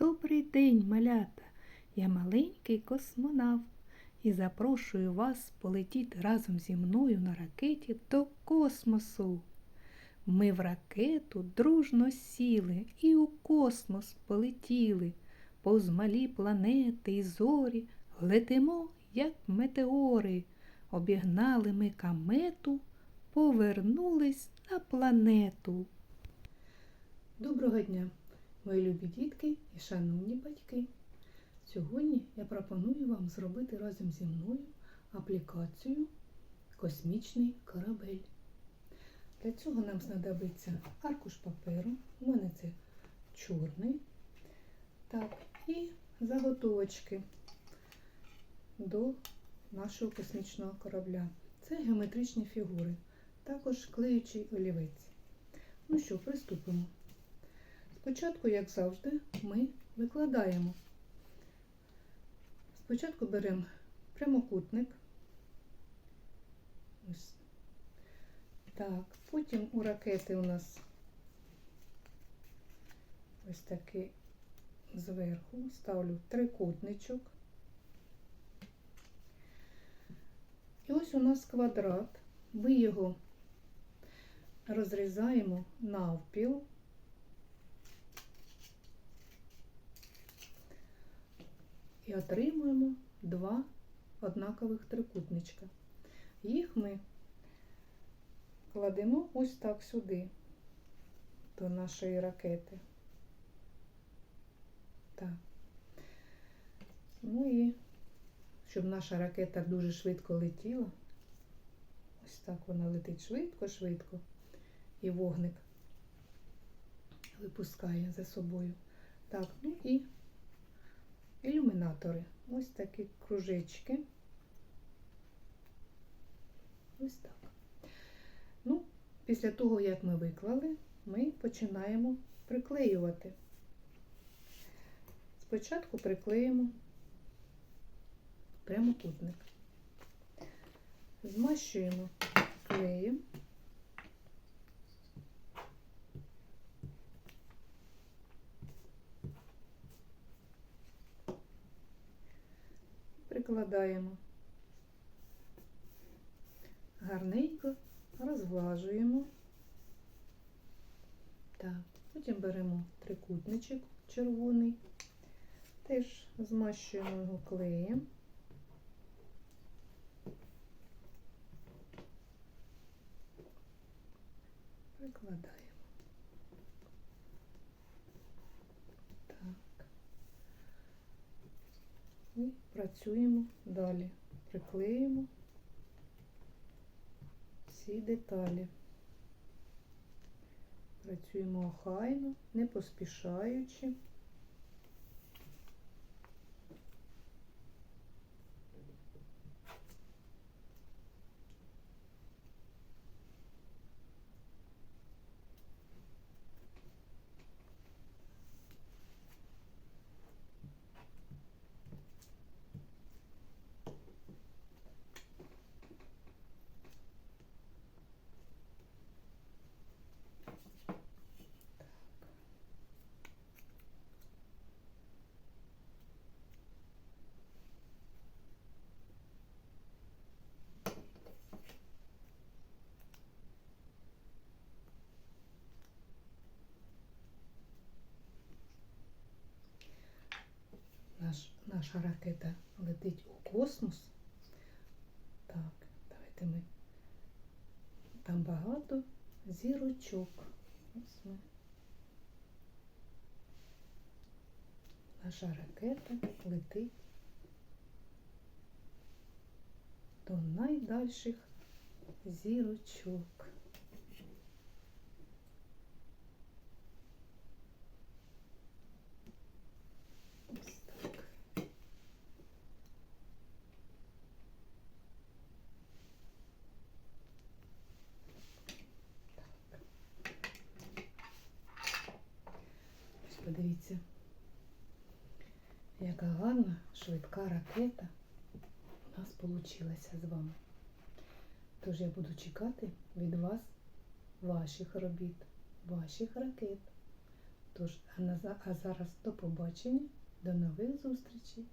Добрий день, малята! Я маленький космонавт і запрошую вас полетіти разом зі мною на ракеті до космосу. Ми в ракету дружно сіли і у космос полетіли. Повз малі планети і зорі летимо, як метеори. Обігнали ми камету, повернулись на планету. Доброго дня, мої любі дітки і шановні батьки. Сьогодні я пропоную вам зробити разом зі мною аплікацію Космічний корабель. Для цього нам знадобиться аркуш паперу, у мене це чорний. Так, і заготовочки до нашого космічного корабля. Це геометричні фігури, також клеючий олівець. Ну що, приступимо. Спочатку, як завжди, ми викладаємо. Спочатку беремо прямокутник. Ось. Так, потім у ракети у нас ось такий зверху ставлю трикутничок. І ось у нас квадрат. Ми його розрізаємо навпіл. І отримуємо два однакових трикутничка. Їх ми кладемо ось так сюди, до нашої ракети. Так. Ну і щоб наша ракета дуже швидко летіла. Ось так вона летить швидко-швидко. І вогник випускає за собою. Так, ну і ілюмінатори. Ось такі кружечки. Ось так. Ну, після того, як ми виклали, ми починаємо приклеювати. Спочатку приклеїмо прямокутник. Змащуємо клеєм. Прикладаємо гарненько, розглажуємо. Так, потім беремо трикутничок червоний, теж змащуємо його клеєм. Прикладаємо. Так. І працюємо далі. Приклеїмо всі деталі. Працюємо охайно, не поспішаючи. Наш, наша ракета летить у космос. Так, давайте ми. Там багато зірочок. Ось ми. Наша ракета летить до найдальших зірочок. Ось так. Ось подивіться, яка гарна, швидка ракета у нас вийшла з вами. Тож я буду чекати від вас ваших робіт, ваших ракет. Тож, а зараз до побачення, до нових зустрічей.